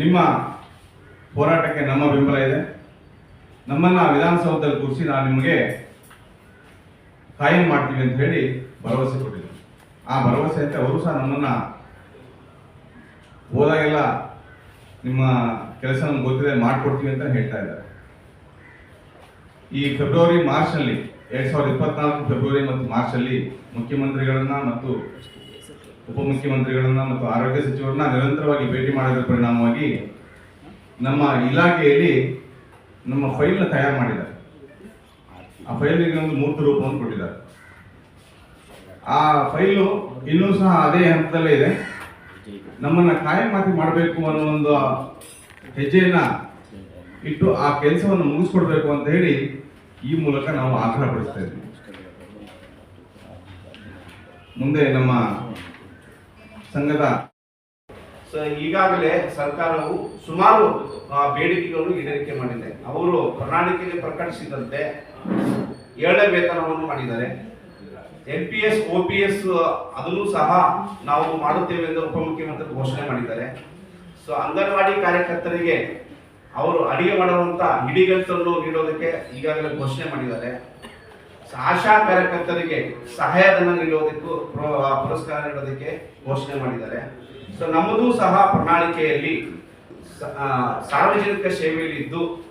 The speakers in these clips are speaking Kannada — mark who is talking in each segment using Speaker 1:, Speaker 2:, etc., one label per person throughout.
Speaker 1: ನಿಮ್ಮ ಹೋರಾಟಕ್ಕೆ ನಮ್ಮ ಬೆಂಬಲ ಇದೆ. ನಮ್ಮನ್ನ ವಿಧಾನಸೌಧದಲ್ಲಿ ಕೂರಿಸಿ ನಾನು ನಿಮಗೆ ಕಾಯಂ ಮಾಡ್ತೀವಿ ಅಂತ ಹೇಳಿ ಭರವಸೆ ಕೊಟ್ಟಿದ್ರು ಆ ಭರವಸೆ ಅಂತ ಅವರು ಸಹ ನಮ್ಮನ್ನ ಹೋದಾಗೆಲ್ಲ ನಿಮ್ಮ ಕೆಲಸ ನಮ್ಗೆ ಗೊತ್ತಿದೆ ಮಾಡಿಕೊಡ್ತೀವಿ ಅಂತ ಹೇಳ್ತಾ ಇದ್ದಾರೆ. ಈ ಫೆಬ್ರವರಿ ಮಾರ್ಚ್ನಲ್ಲಿ, ಎರಡು ಸಾವಿರದ ಇಪ್ಪತ್ನಾಲ್ಕು ಫೆಬ್ರವರಿ ಮತ್ತು ಮಾರ್ಚಲ್ಲಿ ಮುಖ್ಯಮಂತ್ರಿಗಳನ್ನ ಮತ್ತು ಉಪಮುಖ್ಯಮಂತ್ರಿಗಳನ್ನ ಮತ್ತು ಆರೋಗ್ಯ ಸಚಿವರನ್ನ ನಿರಂತರವಾಗಿ ಭೇಟಿ ಮಾಡಿದ ಪರಿಣಾಮವಾಗಿ ನಮ್ಮ ಇಲಾಖೆಯಲ್ಲಿ ನಮ್ಮ ಫೈಲ್ನ ತಯಾರು ಮಾಡಿದ್ದಾರೆ. ಆ ಫೈಲಿಗೆ ಒಂದು ಮೂರ್ತ ರೂಪವನ್ನು ಕೊಟ್ಟಿದ್ದಾರೆ. ಆ ಫೈಲು ಇನ್ನೂ ಸಹ ಅದೇ ಹಂತದಲ್ಲೇ ಇದೆ. ನಮ್ಮನ್ನ ಕಾಯಮಾತಿ ಮಾಡಬೇಕು ಅನ್ನೋ ಒಂದು ಹೆಜ್ಜೆಯನ್ನ ಇಟ್ಟು ಆ ಕೆಲಸವನ್ನು ಮುಗಿಸ್ಕೊಡ್ಬೇಕು ಅಂತ ಹೇಳಿ ಈ ಮೂಲಕ ನಾವು ಆಗ್ರಹ ಪಡಿಸ್ತಾ ಇದ್ದೀವಿ. ಮುಂದೆ ನಮ್ಮ ಸಂಘದ.
Speaker 2: ಈಗಾಗಲೇ ಸರ್ಕಾರವು ಸುಮಾರು ಬೇಡಿಕೆಗಳು ಈಡೇರಿಕೆ ಮಾಡಿದೆ. ಅವರು ಪ್ರಣಾಳಿಕೆಯಲ್ಲಿ ಪ್ರಕಟಿಸಿದಂತೆ ಏಳನೇ ವೇತನವನ್ನು ಮಾಡಿದ್ದಾರೆ. N P S O P S ಅದನ್ನು ಸಹ ನಾವು ಮಾಡುತ್ತೇವೆ ಎಂದು ಉಪಮುಖ್ಯಮಂತ್ರಿ ಘೋಷಣೆ ಮಾಡಿದ್ದಾರೆ. ಸೊ ಅಂಗನವಾಡಿ ಕಾರ್ಯಕರ್ತರಿಗೆ ಅವರು ಅಡಿಗೆ ಮಾಡುವಂತ ಹಿಡಿಗಂಟನ್ನು ನೀಡೋದಕ್ಕೆ ಈಗಾಗಲೇ ಘೋಷಣೆ ಮಾಡಿದ್ದಾರೆ. ಆಶಾ ಕಾರ್ಯಕರ್ತರಿಗೆ ಸಹಾಯಧನ ನೀಡುವುದಕ್ಕೂ ಪ್ರೋ- ಪುರಸ್ಕಾರ ನೀಡೋದಕ್ಕೆ ಘೋಷಣೆ ಮಾಡಿದ್ದಾರೆ. ಸೊ ನಮ್ಮದು ಸಹ ಪ್ರಣಾಳಿಕೆಯಲ್ಲಿ ಸಾರ್ವಜನಿಕ ಸೇವೆಯಲ್ಲಿ ಇದ್ದು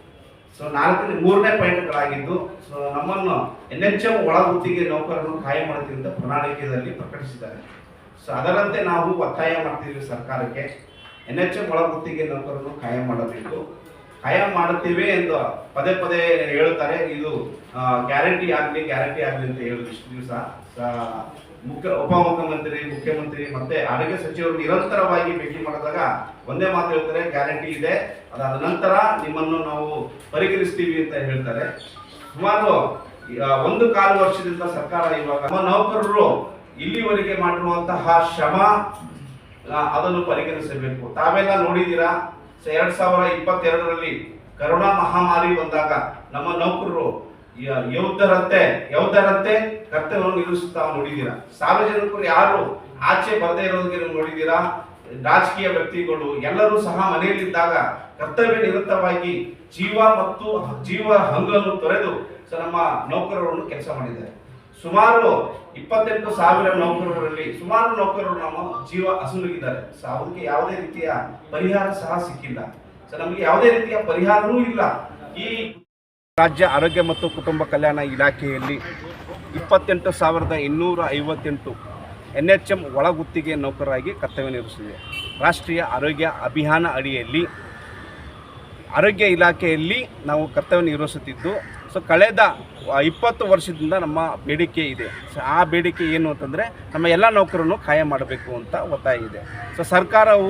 Speaker 2: ಸೊ ನಾಲ್ಕನೇ ಮೂರನೇ ಪಾಯಿಂಟ್ಗಳಾಗಿದ್ದು ಸೊ ನಮ್ಮನ್ನು ಎನ್ ಎಚ್ ಎಂ ಒಳಗುತ್ತಿಗೆ ನೌಕರರನ್ನು ಕಾಯಂ ಮಾಡ್ತೀವಿ ಅಂತ ಪ್ರಣಾಳಿಕೆಯಲ್ಲಿ ಪ್ರಕಟಿಸಿದ್ದಾರೆ. ಸೊ ಅದರಂತೆ ನಾವು ಒತ್ತಾಯ ಮಾಡ್ತೀವಿ ಸರ್ಕಾರಕ್ಕೆ. ಎನ್ ಎಚ್ ಎಂ ಒಳಗುತ್ತಿಗೆ ನೌಕರರನ್ನು ಕಾಯಂ ಮಾಡಬೇಕು. ಕಾಯಂ ಮಾಡುತ್ತೇವೆ ಎಂದು ಪದೇ ಪದೇ ಹೇಳುತ್ತಾರೆ. ಇದು ಗ್ಯಾರಂಟಿ ಆಗಲಿ ಗ್ಯಾರಂಟಿ ಆಗಲಿ ಅಂತ ಹೇಳುದು ಇಷ್ಟು ದಿವಸ. ಮುಖ್ಯ, ಉಪಮುಖ್ಯಮಂತ್ರಿ, ಮುಖ್ಯಮಂತ್ರಿ ಮತ್ತೆ ಆರೋಗ್ಯ ಸಚಿವರು ನಿರಂತರವಾಗಿ ಭೇಟಿ ಮಾಡಿದಾಗ ಒಂದೇ ಮಾತು ಹೇಳ್ತಾರೆ, ಗ್ಯಾರಂಟಿ ಇದೆ. ಅದಾದ ನಂತರ ನಿಮ್ಮನ್ನು ನಾವು ಪರಿಗಣಿಸ್ತೀವಿ ಅಂತ ಹೇಳ್ತಾರೆ. ಸುಮಾರು ಒಂದು ಕಾಲು ವರ್ಷದಿಂದ ಸರ್ಕಾರ ಇವಾಗ ನಮ್ಮ ನೌಕರರು ಇಲ್ಲಿವರೆಗೆ ಮಾಡಿರುವಂತಹ ಶ್ರಮ ಅದನ್ನು ಪರಿಗಣಿಸಬೇಕು. ತಾವೆಲ್ಲ ನೋಡಿದ್ದೀರಾ? ಎರಡ್ ಸಾವಿರ ಇಪ್ಪತ್ತೆರಡರಲ್ಲಿ ಕರೋನಾ ಮಹಾಮಾರಿ ಬಂದಾಗ ನಮ್ಮ ನೌಕರರು ಯೋಧರಂತೆ ಯೋಧರಂತೆ ಕರ್ತವ್ಯವನ್ನು ನಿರ್ವಹಿಸುತ್ತಾ ನೋಡಿದ್ದೀರಾ ಸಾರ್ವಜನಿಕರು ಯಾರು ಆಚೆ ಬರದೇ ಇರೋದಕ್ಕೆ ನೀವು ನೋಡಿದ್ದೀರಾ ರಾಜಕೀಯ ವ್ಯಕ್ತಿಗಳು ಎಲ್ಲರೂ ಸಹ ಮನೆಯಲ್ಲಿದ್ದಾಗ ಕರ್ತವ್ಯ ನಿರತವಾಗಿ ಜೀವ ಮತ್ತು ಜೀವ ಹಂಗನ್ನು ತೊರೆದು ನಮ್ಮ ನೌಕರರನ್ನು ಕೆಲಸ ಮಾಡಿದ್ದಾರೆ. ಸುಮಾರು ಇಪ್ಪತ್ತೆಂಟು ಸಾವಿರ ನೌಕರರಲ್ಲಿ, ಸುಮಾರು ನೌಕರರು ನಮ್ಮ ಜೀವ ಸೊ ಯಾವುದೇ ರೀತಿಯ ಪರಿಹಾರ ಸಹ ಸಿಕ್ಕಿಲ್ಲ. ಸೊ ನಮಗೆ ಯಾವುದೇ ರೀತಿಯ ಪರಿಹಾರವೂ ಇಲ್ಲ. ಈ
Speaker 3: ರಾಜ್ಯ ಆರೋಗ್ಯ ಮತ್ತು ಕುಟುಂಬ ಕಲ್ಯಾಣ ಇಲಾಖೆಯಲ್ಲಿ ಇಪ್ಪತ್ತೆಂಟು ಸಾವಿರದ ಇನ್ನೂರ ಐವತ್ತೆಂಟು ಎನ್ ಎಚ್ ಎಂ ಒಳಗುತ್ತಿಗೆ ನೌಕರರಾಗಿ ಕರ್ತವ್ಯ ನಿರ್ವಹಿಸಿದೆ. ರಾಷ್ಟ್ರೀಯ ಆರೋಗ್ಯ ಅಭಿಯಾನ ಅಡಿಯಲ್ಲಿ ಆರೋಗ್ಯ ಇಲಾಖೆಯಲ್ಲಿ ನಾವು ಕರ್ತವ್ಯ ನಿರ್ವಹಿಸುತ್ತಿದ್ದು ಸೊ ಕಳೆದ ಇಪ್ಪತ್ತು ವರ್ಷದಿಂದ ನಮ್ಮ ಬೇಡಿಕೆ ಇದೆ. ಸೊ, ಆ ಬೇಡಿಕೆ ಏನು ಅಂತಂದರೆ ನಮ್ಮ ಎಲ್ಲ ನೌಕರನ್ನು ಖಾಯಂ ಮಾಡಬೇಕು ಅಂತ ಒತ್ತಾಯ ಇದೆ. ಸೊ ಸರ್ಕಾರವು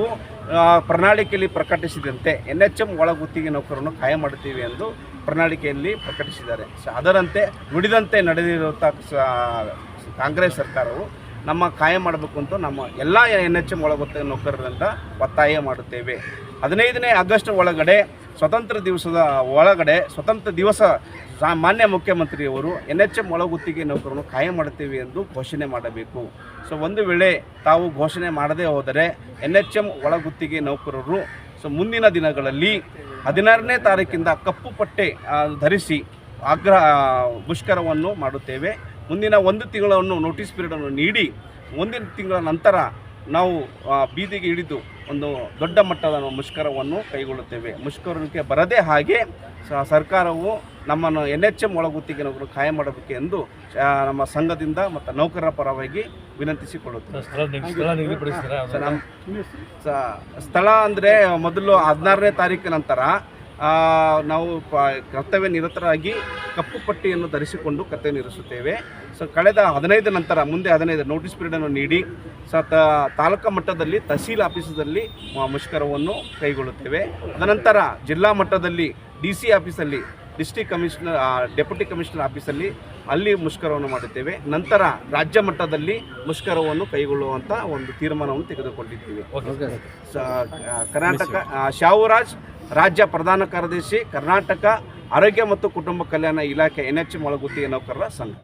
Speaker 3: ಪ್ರಣಾಳಿಕೆಯಲ್ಲಿ ಪ್ರಕಟಿಸಿದಂತೆ ಎನ್ ಎಚ್ ಎಂ ಒಳಗುತ್ತಿಗೆ ನೌಕರನ್ನು ಖಾಯಂ ಮಾಡುತ್ತೀವಿ ಎಂದು ಪ್ರಣಾಳಿಕೆಯಲ್ಲಿ ಪ್ರಕಟಿಸಿದ್ದಾರೆ. ಸೊ, ಅದರಂತೆ ನುಡಿದಂತೆ ನಡೆದಿರುವಂಥ ಕಾಂಗ್ರೆಸ್ ಸರ್ಕಾರವು ನಮ್ಮ ಕಾಯಂ ಮಾಡಬೇಕು ಅಂತ ನಮ್ಮ ಎಲ್ಲ ಎನ್ ಎಚ್ ಎಂ ಒಳಗೊತ್ತ ನೌಕರರಂತ ಒತ್ತಾಯ ಮಾಡುತ್ತೇವೆ. ಹದಿನೈದನೇ ಆಗಸ್ಟ್ ಒಳಗಡೆ ಸ್ವತಂತ್ರ ದಿವಸದ ಒಳಗಡೆ ಸ್ವತಂತ್ರ ದಿವಸ ಮಾನ್ಯ ಮುಖ್ಯಮಂತ್ರಿಯವರು ಎನ್ ಎಚ್ ಎಂ ಒಳಗುತ್ತಿಗೆ ನೌಕರನ್ನು ಕಾಯಂ ಮಾಡುತ್ತೇವೆ ಎಂದು ಘೋಷಣೆ ಮಾಡಬೇಕು. ಸೊ ಒಂದು ವೇಳೆ ತಾವು ಘೋಷಣೆ ಮಾಡದೇ ಹೋದರೆ ಎನ್ ಎಚ್ ಎಂ ಒಳಗುತ್ತಿಗೆ ನೌಕರರು ಸೊ ಮುಂದಿನ ದಿನಗಳಲ್ಲಿ ಹದಿನಾರನೇ ತಾರೀಕಿಂದ ಕಪ್ಪು ಪಟ್ಟೆ ಧರಿಸಿ ಆಗ್ರಹ ಮುಷ್ಕರವನ್ನು ಮಾಡುತ್ತೇವೆ. ಮುಂದಿನ ಒಂದು ತಿಂಗಳನ್ನು ನೋಟಿಸ್ ಪೀರಿಯಡನ್ನು ನೀಡಿ ಮುಂದಿನ ತಿಂಗಳ ನಂತರ ನಾವು ಬೀದಿಗೆ ಹಿಡಿದು ಒಂದು ದೊಡ್ಡ ಮಟ್ಟದ ಮುಷ್ಕರವನ್ನು ಕೈಗೊಳ್ಳುತ್ತೇವೆ. ಮುಷ್ಕರಕ್ಕೆ ಬರದೇ ಹಾಗೆ ಸರ್ಕಾರವು ನಮ್ಮನ್ನು ಎನ್ ಎಚ್ ಎಂ ಒಳಗುತ್ತಿಗೆ ನಾವು ಕಾಯಂ ಮಾಡಬೇಕು ಎಂದು ನಮ್ಮ ಸಂಘದಿಂದ ಮತ್ತು ನೌಕರರ ಪರವಾಗಿ ವಿನಂತಿಸಿಕೊಳ್ಳುತ್ತೇವೆ.
Speaker 4: ಸ್ಥಳ
Speaker 3: ಅಂದರೆ ಮೊದಲು ಹದಿನಾರನೇ ತಾರೀಕು ನಂತರ ನಾವು ಪ ಕರ್ತವ್ಯ ನಿರತರಾಗಿ ಕಪ್ಪು ಪಟ್ಟಿಯನ್ನು ಧರಿಸಿಕೊಂಡು ಕರ್ತವ್ಯ ನಿರ್ವಹಿಸುತ್ತೇವೆ ಸೊ ಕಳೆದ ಹದಿನೈದು ನಂತರ ಮುಂದೆ ಹದಿನೈದು ನೋಟಿಸ್ ಪೀರಿಯಡನ್ನು ನೀಡಿ ಸ ತಾಲೂಕಾ ಮಟ್ಟದಲ್ಲಿ ತಹಸೀಲ್ ಆಫೀಸಲ್ಲಿ ಮ- ಮುಷ್ಕರವನ್ನು ಕೈಗೊಳ್ಳುತ್ತೇವೆ. ಅದನಂತರ ಜಿಲ್ಲಾ ಮಟ್ಟದಲ್ಲಿ ಡಿ ಸಿ ಆಫೀಸಲ್ಲಿ ಡಿಸ್ಟಿಕ್ ಕಮಿಷನರ್ ಡೆಪ್ಯೂಟಿ ಕಮಿಷನರ್ ಆಫೀಸಲ್ಲಿ ಅಲ್ಲಿ ಮುಷ್ಕರವನ್ನು ಮಾಡುತ್ತೇವೆ. ನಂತರ ರಾಜ್ಯ ಮಟ್ಟದಲ್ಲಿ ಮುಷ್ಕರವನ್ನು ಕೈಗೊಳ್ಳುವಂಥ ಒಂದು ತೀರ್ಮಾನವನ್ನು ತೆಗೆದುಕೊಂಡಿದ್ದೇವೆ. ಕರ್ನಾಟಕ ಶಾವುರಾಜ್ ರಾಜ್ಯ ಪ್ರಧಾನ ಕಾರ್ಯದರ್ಶಿ ಕರ್ನಾಟಕ ಆರೋಗ್ಯ ಮತ್ತು ಕುಟುಂಬ ಕಲ್ಯಾಣ ಇಲಾಖೆ ಎನ್ ಎಚ್ ಒಳಗುತ್ತಿಗೆ ನೌಕರರ ಸಂಘ.